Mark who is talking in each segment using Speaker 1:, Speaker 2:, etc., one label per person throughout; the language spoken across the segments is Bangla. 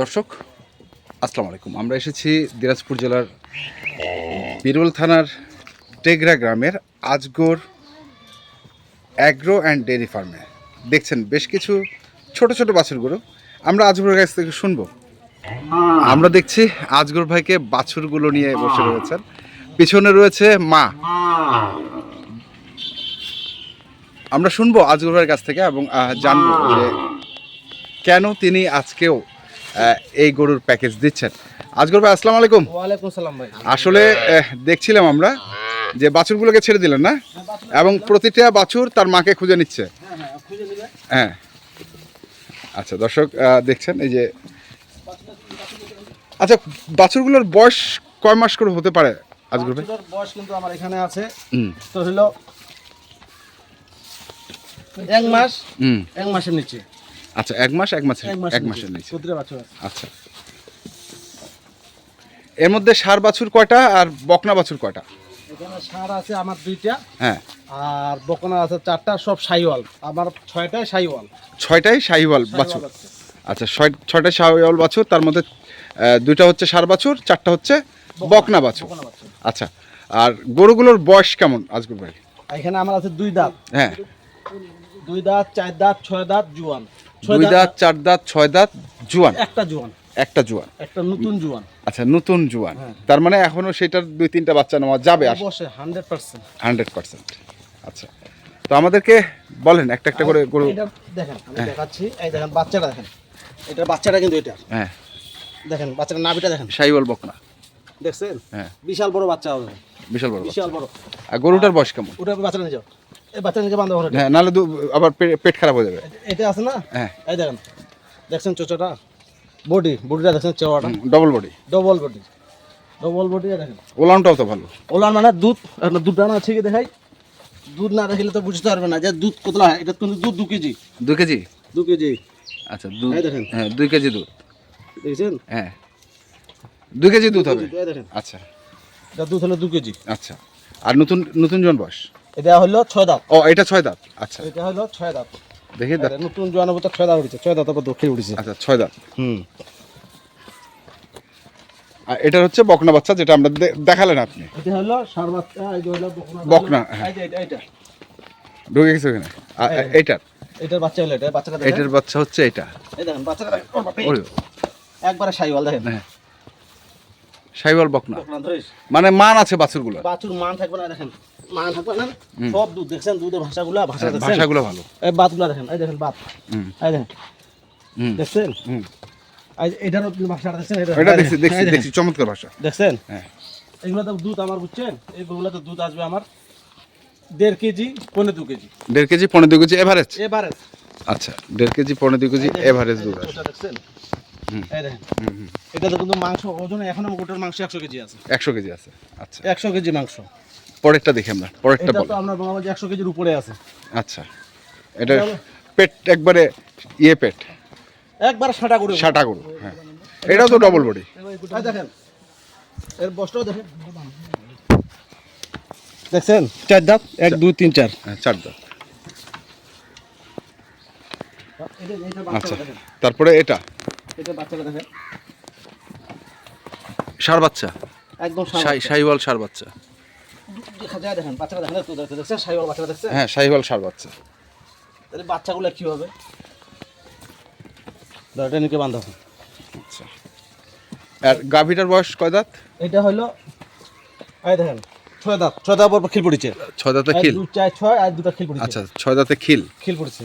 Speaker 1: দর্শক, আসসালামু আলাইকুম। আমরা এসেছি দিনাজপুর জেলার বিরল থানার টেগরা গ্রামের আজগর অ্যাগ্রো অ্যান্ড ডেয়ারি ফার্মে। দেখছেন বেশ কিছু ছোট ছোট বাছুরগুলো। আমরা আজগরের কাছ থেকে শুনব। আমরা দেখছি আজগর ভাইকে বাছুরগুলো নিয়ে বসে রয়েছেন। পিছনে রয়েছে মা। আমরা শুনব আজগর ভাইয়ের কাছ থেকে এবং জানব যে কেন তিনি আজকেও এই গরুর প্যাকেজ দিচ্ছেন। আজগর ভাই আসসালামু আলাইকুম।
Speaker 2: ওয়ালাইকুম সালাম ভাই।
Speaker 1: আসলে দেখছিলাম আমরা যে বাছুরগুলোকে ছেড়ে দিলেন না? এবং প্রতিটা বাছুর তার মাকে খুঁজে নিচ্ছে। হ্যাঁ আচ্ছা দর্শক দেখছেন এই যে আচ্ছা বাছুরগুলোর বয়স কয় মাস করে হতে পারে ভাই
Speaker 2: বাছুরের বয়স কিন্তু আমার এখানে আছে। তো হলো এক মাস এক মাসের নিচে।
Speaker 1: আচ্ছা এক মাস এক মাসের
Speaker 2: এক মাস
Speaker 1: এক মাসের নিচে। আচ্ছা। এর মধ্যে সার বাছুর কয়টা আর বকনা বাছুর কয়টা?
Speaker 2: এখানে সার আছে আমার দুইটা।
Speaker 1: হ্যাঁ।
Speaker 2: আর বকনা আছে চারটা সব সাইওয়াল। আমার ছয়টায় সাইওয়াল।
Speaker 1: ছয়টাই শাহিওয়াল বাছুর। আচ্ছা ছয় ছয়টা শাহিওয়াল বাছুর তার মধ্যে দুইটা হচ্ছে সার বাছুর চারটা হচ্ছে বকনা বাছুর। আচ্ছা আর গরুগুলোর বয়স কেমন আজগুর ভাই?
Speaker 2: এখানে আমার আছে দুই দাঁত।
Speaker 1: হ্যাঁ।
Speaker 2: দুই দাঁত চার দাঁত ছয় দাঁত জুয়ান। ছয়
Speaker 1: দুই দাঁত চার দাঁত ছয় দাঁত জুয়ান?
Speaker 2: একটা জুয়ান।
Speaker 1: একটা জুয়ান।
Speaker 2: একটা নতুন জুয়ান।
Speaker 1: আচ্ছা নতুন জুয়ান।
Speaker 2: হ্যাঁ।
Speaker 1: তার মানে এখনও সেটার দুই তিনটা বাচ্চা নেওয়া যাবে আর
Speaker 2: অবশ্যই হান্ড্রেড পার্সেন্ট
Speaker 1: হান্ড্রেড পার্সেন্ট আচ্ছা তো আমাদেরকে বলেন একটা একটা করে গরু
Speaker 2: এটা দেখেন আমি
Speaker 1: হ্যাঁ।
Speaker 2: দেখাচ্ছি। এই দেখেন বাচ্চাটা দেখেন। এটা বাচ্চাটা কিন্তু এটা।
Speaker 1: হ্যাঁ।
Speaker 2: দেখেন বাচ্চাটা নাভিটা দেখেন।
Speaker 1: শাহিওয়াল বকনা।
Speaker 2: দেখছেন?
Speaker 1: হ্যাঁ।
Speaker 2: বিশাল বড় বাচ্চা হবে।
Speaker 1: বিশাল বড়
Speaker 2: বিশাল বড়।
Speaker 1: আর গরুটার বয়স কেমন?
Speaker 2: ওটা বাচ্চাটা নিয়ে যাও। এই বাচ্চা নিয়ে বান্ধব
Speaker 1: হ্যাঁ নাহলে আবার পেট খারাপ হয়ে যাবে।
Speaker 2: এটা আছে না?
Speaker 1: হ্যাঁ।
Speaker 2: এই দেখেন। দেখছেন চোচোটা? বডি বডিটা দেখছেন চেওয়াটা
Speaker 1: double body
Speaker 2: double body double body দেখেন।
Speaker 1: ওলানটাও তো ভালো।
Speaker 2: ওলার মানে দুধ দুধ না আছে কি দেখাই। দুধ না দেখিলে তো বুঝতে পারবে না যে দুধ কতলা এটা কিন্তু দুধ দু কেজি।
Speaker 1: দু কেজি?
Speaker 2: দু কেজি।
Speaker 1: আচ্ছা দুধ। হ্যাঁ দুই কেজি দুধ।
Speaker 2: দেখছেন?
Speaker 1: হ্যাঁ। দুই কেজি দুধ হবে? আচ্ছা।
Speaker 2: এটা দুধ হলো দু কেজি।
Speaker 1: আচ্ছা। আর নতুন নতুন জন বয়স?
Speaker 2: এটা হলো ছয় দাঁত।
Speaker 1: ও এটা ছয় দাঁত? আচ্ছা।
Speaker 2: এটা হলো ছয় দাঁত।
Speaker 1: দেখি দাঁত
Speaker 2: নতুন জোয়ানের মতো ছয় দাঁত উঠেছে। ছয় দাঁত আবার দক্ষিণ উঠেছে।
Speaker 1: আচ্ছা ছয় দাঁত।
Speaker 2: হুম।
Speaker 1: আর এটা হচ্ছে বকনা বাচ্চা যেটা আমরা দেখালেন আপনি।
Speaker 2: এটা হলো সার বাচ্চা এই যে হলো বকনা
Speaker 1: বকনা, হ্যাঁ।
Speaker 2: এটা
Speaker 1: ঢুকে গেছে ওখানে। এইটার?
Speaker 2: এটার বাচ্চা হলো এটা বাচ্চাটা
Speaker 1: এটার বাচ্চা হচ্ছে এটা
Speaker 2: এই দেখেন বাচ্চাটা একবারে সাইওয়াল দেখেন।
Speaker 1: হ্যাঁ। সাইওয়াল বকনা।
Speaker 2: বকনা
Speaker 1: মানে মান আছে বাছুরগুলো
Speaker 2: বাছুর মান থাকবে না দেখেন। মান থাকবে না সব দুধ দেখছেন? দুধের ভাষাগুলো ভাষা দেখছেন?
Speaker 1: ভাষাগুলো ভালো।
Speaker 2: এই বাতগুলো দেখেন এই দেখেন বাত। এই দেখেন। দেখছেন? এটারও ভাষাটা দেখছেন? এটা
Speaker 1: দেখছি দেখছি দেখছি চমৎকার ভাষা।
Speaker 2: দেখছেন?
Speaker 1: হ্যাঁ।
Speaker 2: এগুলো তো দুধ আমার বুঝছেন? এইগুলো তো দুধ আসবে আমার দেড় কেজি পনেরো দু কেজি।
Speaker 1: দেড় কেজি পনেরো দুই কেজি এভারেজ?
Speaker 2: এবারে
Speaker 1: আচ্ছা দেড় কেজি পনেরো দুই কেজি এভারেজ দুধ
Speaker 2: দেখছেন। এই দেখেন।
Speaker 1: হুম হুম
Speaker 2: এটা তো কিন্তু মাংস ওজন এখন গোটার মাংস একশো কেজি আছে।
Speaker 1: একশো কেজি আছে। আচ্ছা।
Speaker 2: একশো কেজি মাংস।
Speaker 1: পরেরটা দেখি আমরা পরেরটা
Speaker 2: এটা তো আমরা বাংলাদেশ একশো কেজির উপরে আছে।
Speaker 1: আচ্ছা। এটা পেট একবারে ইয়ে পেট।
Speaker 2: একবার সাটা করে
Speaker 1: সাটা গরু হ্যাঁ। এটাও তো ডবল বডি
Speaker 2: দেখেন। এর বস্তাও দেখেন। দেখছেন? চার দাঁত এক দুই তিন চার।
Speaker 1: হ্যাঁ চার দাঁত। আচ্ছা। তারপরে এটা?
Speaker 2: এটা বাচ্চাটা দেখেন
Speaker 1: সার বাচ্চা?
Speaker 2: একদম
Speaker 1: সার বাচ্চা।
Speaker 2: দেখা যায় দেখেন বাচ্চাটা দেখেন তো দেখছেন? সাইওয়াল বাচ্চাটা দেখছেন?
Speaker 1: হ্যাঁ শাহিওয়াল সার বাচ্চা।
Speaker 2: তাহলে বাচ্চাগুলো কি হবে? দরটা নিকে বান্ধা
Speaker 1: আচ্ছা। আর গাভীটার বয়স কয় দাঁত?
Speaker 2: এটা হলো এই দেখেন ছয় দাঁত ছয় দাঁত পর খিল পড়েছে।
Speaker 1: ছয় দাঁতে খিল?
Speaker 2: চার ছয় আর দুটা খিল পড়েছে।
Speaker 1: আচ্ছা ছয় দাঁতে খিল?
Speaker 2: খিল পড়েছে।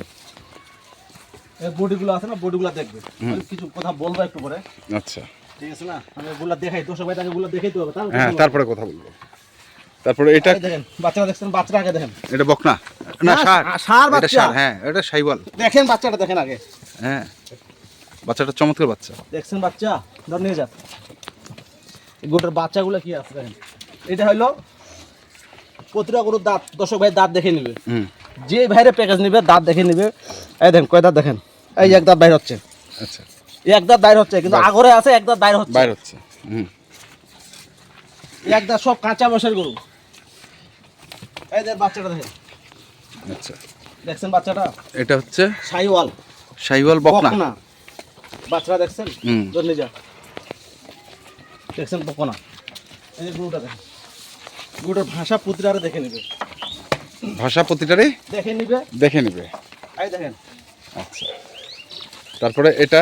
Speaker 2: এই বডিগুলো আছে না বডিগুলো দেখবে। আমি কিছু কথা বলব একটু পরে।
Speaker 1: আচ্ছা।
Speaker 2: ঠিক আছে না? আমি এগুলো দেখাই দর্শক ভাই তাকে এগুলো দেখাইতে হবে তারপর
Speaker 1: হ্যাঁ তারপরে কথা বলব। তারপরে এটা
Speaker 2: দেখেন বাচ্চাটা দেখছেন বাচ্চাটা আগে দেখেন।
Speaker 1: এটা বকনা। না সার।
Speaker 2: ষাঁড় বাচ্চা।
Speaker 1: হ্যাঁ এটা শাহিওয়াল
Speaker 2: দেখেন বাচ্চাটা দেখেন আগে।
Speaker 1: হ্যাঁ। বাচ্চাটা চমৎকার বাচ্চা।
Speaker 2: দেখছেন বাচ্চা? ধর নিয়ে যান গোটার বাচ্চাগুলো কি আছে দেখেন। এটা হলো প্রতিটা গরুর দাঁত দর্শক ভাই দাঁত দেখে নেবে।
Speaker 1: হুম।
Speaker 2: যে ভাইরে প্যাকেজ নেবে দাঁত দেখে নেবে। এই দেখেন কয় দাঁত দেখেন? এই এক দাঁত বাইর হচ্ছে।
Speaker 1: আচ্ছা।
Speaker 2: এক দাঁত বাইর হচ্ছে কিন্তু আগরে আছে এক দাঁত বাইর হচ্ছে।
Speaker 1: বাইর হচ্ছে হুম।
Speaker 2: এক দাঁত সব কাঁচা বসের গরু। এই দেখ বাচ্চাটা দেখেন।
Speaker 1: আচ্ছা।
Speaker 2: দেখছেন বাচ্চাটা?
Speaker 1: এটা হচ্ছে?
Speaker 2: সাইওয়াল।
Speaker 1: শাহিওয়াল বকনা।
Speaker 2: বকনা। বাচ্চাটা দেখছেন?
Speaker 1: হুম।
Speaker 2: ধরে যা। দেখছেন বকনা। এই যে গরুটা দেখেন। গরুটার ভাষা পুত্রারে দেখে নেবে।
Speaker 1: ভাষা প্রতিটারই
Speaker 2: দেখে নিবে।
Speaker 1: দেখে নিবে।
Speaker 2: এই দেখেন।
Speaker 1: আচ্ছা। তারপরে এটা?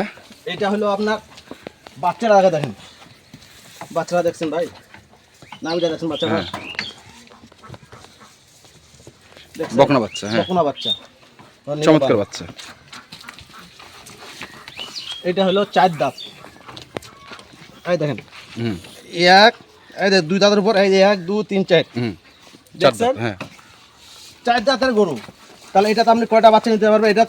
Speaker 2: এটা হলো আপনার বাচ্চারা আগে দেখেন। বাচ্চারা দেখছেন ভাই? নামটা দেখছেন বাচ্চারা।
Speaker 1: হ্যাঁ।
Speaker 2: দেখছেন?
Speaker 1: বকনা বাচ্চা হ্যাঁ।
Speaker 2: বকনা বাচ্চা।
Speaker 1: চমৎকার বাচ্চা।
Speaker 2: এটা হলো চার দাঁত। এই দেখেন।
Speaker 1: হুম।
Speaker 2: এক এই দেখ দুই দাঁতের উপর এই এক দুই তিন চার।
Speaker 1: হুম। চার
Speaker 2: দেখছেন?
Speaker 1: দাঁত, হ্যাঁ।
Speaker 2: চার দাঁতের গরু। তাহলে এটা তো আপনি কয়টা বাচ্চা নিতে পারবে এটা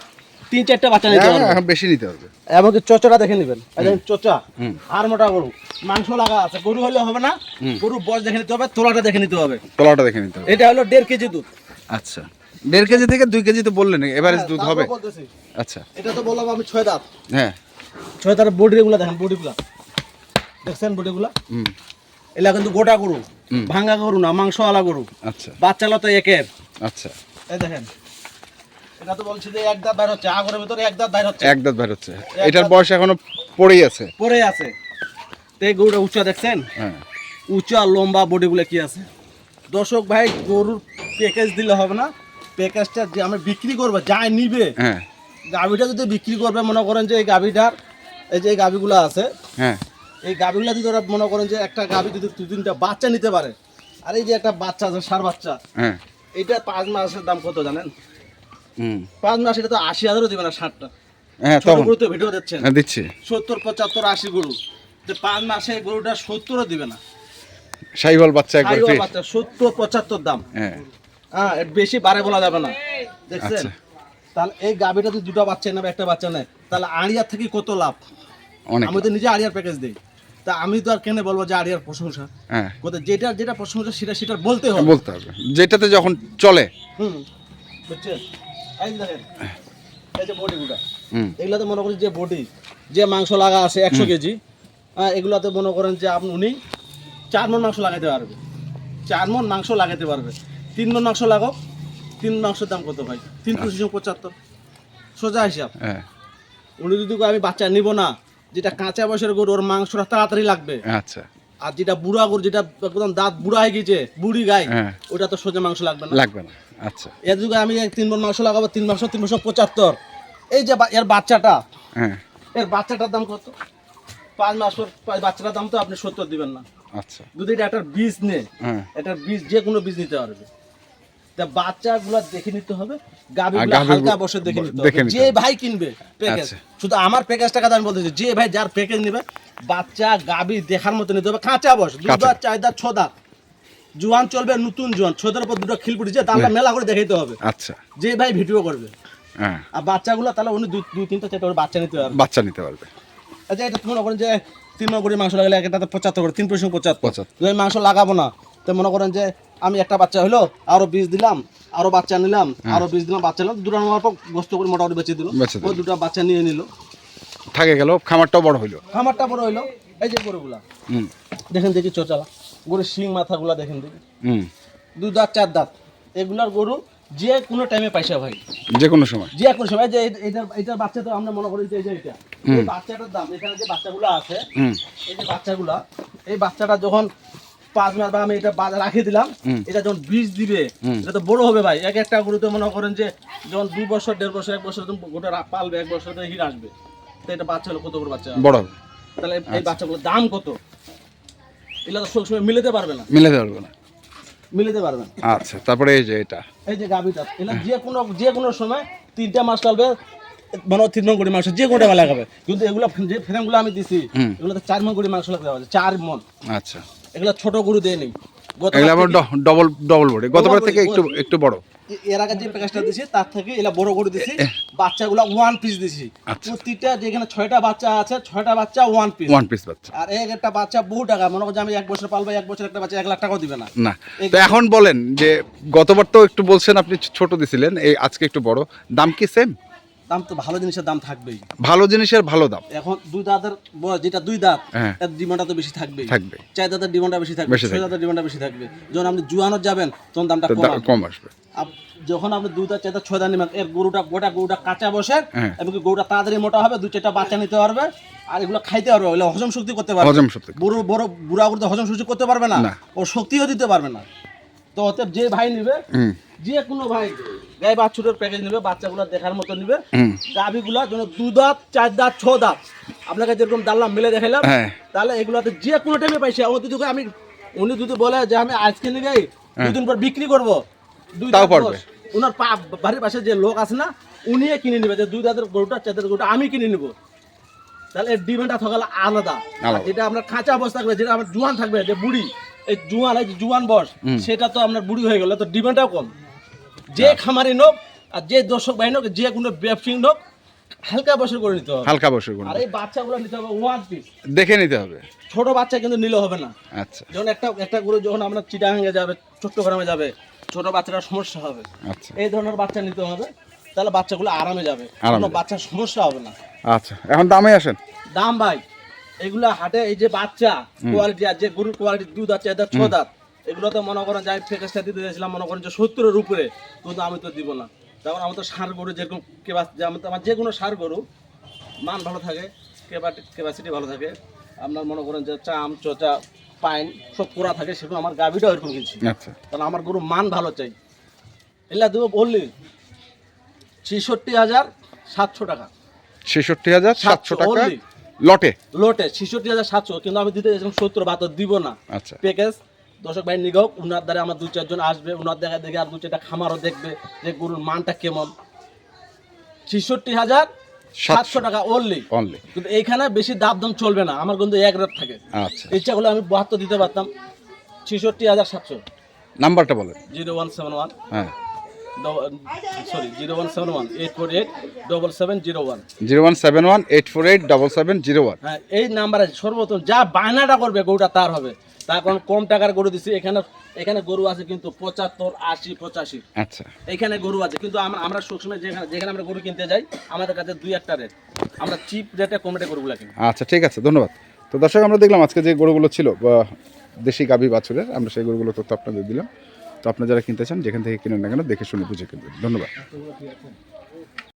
Speaker 2: তিন চারটা বাচ্চা নিতে
Speaker 1: হ্যাঁ,
Speaker 2: পারবে।
Speaker 1: এখন বেশি নিতে হবে।
Speaker 2: এমনকি চোচরা দেখে নেবেন। দেখেন চোচা আর মোটা গরু। মাংস লাগা আছে। গরু হলে হবে না। গরু বয়স দেখে নিতে হবে তোলাটা দেখে নিতে হবে।
Speaker 1: তলাটা দেখে নিতে হবে।
Speaker 2: এটা হলো দেড় কেজি দুধ।
Speaker 1: আচ্ছা। দেড় কেজি থেকে দুই কেজি তো বললেন এভারেজ
Speaker 2: হ্যাঁ,
Speaker 1: দুধ হবে? আচ্ছা।
Speaker 2: এটা তো বললাম আমি ছয় দাঁত।
Speaker 1: হ্যাঁ।
Speaker 2: ছয় দাঁতের বডিগুলো দেখেন বডিগুলো দেখছেন বডিগুলো
Speaker 1: হুম।
Speaker 2: এলা কিন্তু গোটা গরু। ভাঙ্গা গরু না মাংসওয়ালা গরু।
Speaker 1: আচ্ছা।
Speaker 2: বাচ্চাগুলো তো একের।
Speaker 1: আচ্ছা।
Speaker 2: এই দেখেন। এটা তো বলছি যে এক দাঁত বাইর হচ্ছে আগরের ভিতরে এক দাঁত বাইর হচ্ছে।
Speaker 1: এক দাঁত বের হচ্ছে। এটার বয়স এখনও পড়েই আছে।
Speaker 2: পরে আছে। তো এই গরুটা উঁচা দেখছেন?
Speaker 1: হ্যাঁ।
Speaker 2: উঁচা লম্বা বডিগুলো কি আছে? দর্শক ভাই গরুর প্যাকেজ দিলে হবে না। প্যাকেজটা যে আমরা বিক্রি করব যাই নিবে।
Speaker 1: হ্যাঁ।
Speaker 2: গাভিটা যদি বিক্রি করবে মনে করেন যে এই গাভিটার এই যে এই গাভিগুলো আছে
Speaker 1: হ্যাঁ।
Speaker 2: এই গাভিগুলো যদি ওরা মনে করেন যে একটা গাভি যদি দু তিনটা বাচ্চা নিতে পারে আর এই যে একটা বাচ্চা আছে সার বাচ্চা
Speaker 1: হ্যাঁ।
Speaker 2: এটা পাঁচ মাসের দাম কত জানেন? পাঁচ মাস এটা তো আশি হাজারও দেবে না ষাটটা
Speaker 1: হ্যাঁ তখন।
Speaker 2: গরু তো ভিডিও দিচ্ছেন।
Speaker 1: হ্যাঁ দিচ্ছি।
Speaker 2: সত্তর পঁচাত্তর আশি গরু। তো পাঁচ মাসে গরুটা সত্তরও দিবে না।
Speaker 1: শাহিওয়াল বাচ্চা একবার
Speaker 2: বাচ্চা সত্তর পঁচাত্তর দাম।
Speaker 1: হ্যাঁ।
Speaker 2: হ্যাঁ বেশি বাড়ে বলা যাবে না। দেখছেন?
Speaker 1: আচ্ছা।
Speaker 2: তাহলে এই গাভিটা যদি দুটো বাচ্চা নেবে একটা বাচ্চা নেয় তাহলে আড়িয়ার থেকে কত লাভ?
Speaker 1: অনেক
Speaker 2: আমি তো নিজে আড়িয়ার প্যাকেজ দিই। তা আমি তো আর কেন বলব যে আড়িয়ার প্রশংসা?
Speaker 1: হ্যাঁ।
Speaker 2: কোথায় যেটা যেটা প্রশংসা সেটা সেটা বলতে হবে।
Speaker 1: বলতে হবে। যেটাতে যখন চলে।
Speaker 2: হুম বুঝছেন? এই যে দেখেন এই যে বডিগুলা এগুলাতে মনে করেন যে বডি যে মাংস লাগা আছে একশো কেজি হ্যাঁ এগুলাতে মনে করেন যে আপনি উনি চার মন মাংস লাগাতে পারবে। চার মন মাংস লাগাতে পারবে। তিন মন মাংস লাগাও তিন মাংসের দাম কত ভাই? তিন পঁচিশ পঁচাত্তর। সোজা হিসাব।
Speaker 1: হ্যাঁ।
Speaker 2: উনি যদি আমি বাচ্চা নিব না যেটা কাঁচা বয়সের গরু ওর মাংসটা তাড়াতাড়ি লাগবে।
Speaker 1: আচ্ছা।
Speaker 2: আর যেটা বুড়া গরু যেটা একদম দাঁত বুড়া হয়ে গেছে বুড়ি গাই
Speaker 1: হ্যাঁ।
Speaker 2: ওটা তো সোজা মাংস লাগবে না।
Speaker 1: লাগবে না। আচ্ছা।
Speaker 2: এর যুগে আমি তিন মন মাংস লাগাবো তিন মাংস তিন মাংস পঁচাত্তর। এই যে এর বাচ্চাটা
Speaker 1: হ্যাঁ।
Speaker 2: এর বাচ্চাটার দাম কত? পাঁচ মাস পর বাচ্চাটার দাম তো আপনি সত্তর দিবেন না।
Speaker 1: আচ্ছা।
Speaker 2: যদি এটা একটা বীজ নে
Speaker 1: একটা
Speaker 2: এটার বীজ যে কোনো বীজ নিতে পারবে। তা বাচ্চাগুলো দেখে নিতে হবে গাভীগুলো হালকা বসে দেখে নিতে হবে। যে ভাই কিনবে প্যাকেজ
Speaker 1: আচ্ছা।
Speaker 2: শুধু আমার আমি বলতেছি যে ভাই যার প্যাকেজ নেবে বাচ্চা গাভি দেখার মতো নিতে হবে। কাঁচা বস। দুধ চার দাঁত জোয়ান চলবে নতুন জোয়ান। ছোটার উপর দুটো খিল পুটিছে দামটা মেলা করে দেখাইতে হবে।
Speaker 1: আচ্ছা।
Speaker 2: যে ভাই ভিডিও করবে।
Speaker 1: হ্যাঁ।
Speaker 2: আর বাচ্চাগুলো তাহলে উনি দুই তিনটা চারটা করে বাচ্চা নিতে পারবে।
Speaker 1: বাচ্চা নিতে পারবে।
Speaker 2: আচ্ছা এটা মনে করেন যে তিন করে মাংস লাগালে একটা পঁচাত্তর করে তিন পয়সা পঁচাত্তর।
Speaker 1: পঁচাত্তর।
Speaker 2: মাংস লাগাবো না তো মনে করেন যে আমি একটা বাচ্চা হলো আরও বীজ দিলাম আরও বাচ্চা নিলাম আরও বীজ দিলাম বাচ্চা নিলাম দুটো নেওয়ার পর গোস্ত করে মোটামুটি বেঁচে দিল। ও দুটো বাচ্চা নিয়ে নিল।
Speaker 1: থাকে গেল খামারটাও বড় হইল।
Speaker 2: খামারটা বড় হইল। এই যে গরুগুলা
Speaker 1: হুম।
Speaker 2: দেখেন দেখি চোচালা গরুর শিং মাথাগুলা দেখেন দেখি।
Speaker 1: হুম।
Speaker 2: দু দাঁত চার দাঁত। এগুলার গরু যে কোনো টাইমে পাইসা ভাই।
Speaker 1: যে কোনো সময়।
Speaker 2: যে কোনো সময় যে এটার এটার বাচ্চা তো আমরা মনে করি যে এই যে এটা এই বাচ্চাটার দাম এখানে যে বাচ্চাগুলো আছে এই যে বাচ্চাগুলা এই বাচ্চাটা যখন পাঁচ মাস বা আমি এটা বাজার রাখে দিলাম এটা যখন বীজ দিবে এটা তো বড় হবে ভাই। এক একটা গরুতে মনে করেন যে যখন দুই বছর দেড় বছর এক বছর গোটা পালবে এক বছর আসবে। তো এটা বাচ্চা হলো কত বড় বাচ্চা
Speaker 1: বড়
Speaker 2: তাহলে এই- এই বাচ্চাগুলোর দাম কত? এগুলো তো সবসময় মিলাতে পারবে না।
Speaker 1: মিলে পারবে না।
Speaker 2: মিলাতে পারবে না।
Speaker 1: আচ্ছা তারপরে এই যে এটা।
Speaker 2: এই যে গাভিটা এগুলো যে কোনো যে কোনো সময় তিনটা মাস চলবে মানে তিন মন করে মাংস যে কোনটা লাগাবে। কিন্তু এগুলো যে ফ্রেমগুলো আমি দিছি এগুলো তো চার মন করে মাংস লাগাতে হবে চার মন।
Speaker 1: আচ্ছা।
Speaker 2: এগুলো ছোট গরু দেয় নেই।
Speaker 1: এগুলো আবার ডবল ডবল বডি গতবার থেকে একটু একটু বড়।
Speaker 2: এর আগে যে প্যাকেজটা দিছি তার থেকে এলা বড় করে দিছি। বাচ্চাগুলো ওয়ান পিস দিছি।
Speaker 1: আচ্ছা।
Speaker 2: প্রতিটা যেখানে ছয়টা বাচ্চা আছে ছয়টা বাচ্চা ওয়ান পিস
Speaker 1: ওয়ান পিস বাচ্চা।
Speaker 2: আর এক একটা বাচ্চা বহু টাকা। মনে করছে আমি এক বছর পালবো এক বছর একটা বাচ্চা এক লাখ টাকাও দিবে না।
Speaker 1: না। তো এখন বলেন যে গতবার তো একটু বলছেন আপনি ছোট দিছিলেন এই আজকে একটু বড়। দাম কি সেম
Speaker 2: দাম তো ভালো জিনিসের দাম থাকবেই।
Speaker 1: ভালো জিনিসের ভালো দাম।
Speaker 2: এখন দুই দাঁতের যেটা দুই দাঁত
Speaker 1: হ্যাঁ।
Speaker 2: এর ডিমান্ডটা তো বেশি থাকবেই।
Speaker 1: থাকবে।
Speaker 2: চার দাঁতের ডিমান্ডটা বেশি থাকবে ছয় দাঁতের ডিমান্ডটা বেশি থাকবে। যখন আপনি জুয়ানো যাবেন তখন দামটা কম আসবে। যখন আপনি দুই দাঁত চার দাঁত ছয় দাঁত নেবেন এর গরুটা গোটা গরুটা কাঁচা বসে
Speaker 1: হ্যাঁ।
Speaker 2: এবং গরুটা তাড়াতাড়ি মোটা হবে দুই চারটা বাচ্চা নিতে পারবে আর এগুলো খাইতে পারবে ওগুলো হজম শক্তি করতে পারবে।
Speaker 1: হজম সত্যি
Speaker 2: বড় বড় বুড়া গরু হজম শক্তি করতে পারবে না
Speaker 1: না।
Speaker 2: ও শক্তিও দিতে পারবে না। তো অতএব যে ভাই নিবে যে কোনো ভাই গায়ে বাছুরের প্যাকেজ নেবে বাচ্চাগুলো দেখার মতো নিবে। গাভিগুলো যেন দু দাঁত চার দাঁত ছ দাঁত। আপনাকে যেরকম দাঁড়লাম মিলে দেখাইলাম
Speaker 1: হ্যাঁ।
Speaker 2: তাহলে এগুলোতে যে কোনো টাইমে পাইছে। ও যদি আমি উনি যদি বলে যে আমি আজকে নিয়ে যাই দুদিন পর বিক্রি করব। দুই দাঁত। ওনার পা- বাড়ির পাশে যে লোক আছে না উনি কিনে নেবে যে দুই দাঁতের গরুটা চার দাঁতের গরুটা আমি কিনে নেব। তাহলে এর ডিমান্ডটা থাকলে আলাদা। যেটা আপনার কাঁচা বয়স থাকবে যেটা আমার জুয়ান থাকবে যে বুড়ি। এই জুয়ান এই জুয়ান বয়স সেটা তো আপনার বুড়ি হয়ে গেল তো ডিমান্ডটাও কম। যে খামারি নোক আর যে দর্শক বাহিনী হোক যে কোনো ব্যবসায়ী নোক হালকা বছর করে নিতে হবে।
Speaker 1: হালকা বসে করে
Speaker 2: আর এই বাচ্চাগুলো নিতে হবে ওয়ান পিস
Speaker 1: দেখে নিতে হবে।
Speaker 2: ছোট বাচ্চা কিন্তু নিলে হবে না।
Speaker 1: আচ্ছা।
Speaker 2: যখন একটা একটা গরু যখন আমরা চিটাগাঙ্গে যাবে চট্টগ্রামে যাবে ছোট বাচ্চাটার সমস্যা হবে।
Speaker 1: আচ্ছা।
Speaker 2: এই ধরনের বাচ্চা নিতে হবে তাহলে বাচ্চাগুলো আরামে যাবে। কোনো। বাচ্চার সমস্যা হবে না।
Speaker 1: আচ্ছা এখন দামে আসেন?
Speaker 2: দাম ভাই এগুলা হাটে এই যে বাচ্চা কোয়ালিটি আর যে গরুর কোয়ালিটি দুধ আছে এদের ছ দাঁত এগুলো তো মনে করেন যে আমি প্যাকেজটা দিতে চাইছিলাম মনে করেন যে সত্তরের উপরে কিন্তু আমি তো দিব না। তারপর আমার তো সার গরু যেরকম আমার যে কোনো সার গরু মান ভালো থাকে ক্যাপাসিটি ভালো থাকে। আপনার মনে করেন যে চাম চোচা পাইন সব করা থাকে সেগুলো আমার গাভিটাও এরকম কিনছি।
Speaker 1: আচ্ছা।
Speaker 2: কারণ আমার গরু মান ভালো চাই। এলা দেবো বললি ছেষট্টি হাজার সাতশো টাকা।
Speaker 1: ছেষট্টি হাজার সাতশো টাকা। লটে?
Speaker 2: লোটে ছেষট্টি হাজার সাতশো কিন্তু আমি দিতে চাইছিলাম সত্তর বাহাত্তর দিব না।
Speaker 1: আচ্ছা।
Speaker 2: প্যাকেজ দর্শক ভাই নিগো উনার দ্বারা আমার দু চারজন আসবে উনার দেখা দেখে আর দু চারটা খামারও দেখবে যে গরুর মানটা কেমন। ছেষট্টি হাজার সাতশো। টাকা ওনলি
Speaker 1: অনলি
Speaker 2: কিন্তু এইখানে বেশি দাম দাম চলবে না আমার কিন্তু এক রেট থাকে।
Speaker 1: আচ্ছা।
Speaker 2: ইচ্ছা করলে আমি বাহাত্তর দিতে পারতাম ছেষট্টি হাজার সাতশো।
Speaker 1: নাম্বারটা বলেন।
Speaker 2: Zero one seven one.
Speaker 1: হ্যাঁ।
Speaker 2: Sorry zero one seven one eight four eight double seven zero one
Speaker 1: zero one seven one eight four eight double seven zero one
Speaker 2: হ্যাঁ এই নাম্বারে সর্বপ্রথম যা বায়নাটা করবে গরুটা তার হবে। তার কারণ কম টাকার গরু দিছি এখানে এখানে গরু আছে কিন্তু পঁচাত্তর আশি পঁচাশি।
Speaker 1: আচ্ছা।
Speaker 2: এখানে গরু আছে কিন্তু আমরা আমরা সবসময় যেখানে যেখানে আমরা গরু কিনতে যাই আমাদের কাছে দুই একটা রেট আমরা চিপ রেটে কম রেটে গরুগুলো কিনি।
Speaker 1: আচ্ছা ঠিক আছে ধন্যবাদ। তো দর্শক আমরা দেখলাম আজকে যে গরুগুলো ছিল দেশি গাভী বাছুরের আমরা সেই গরুগুলো তথ্য আপনাদের দিলাম। তো আপনারা যারা কিনতে চান, যেখান থেকে কিনেন না কেন, দেখে শুনে বুঝে কিনবেন। ধন্যবাদ।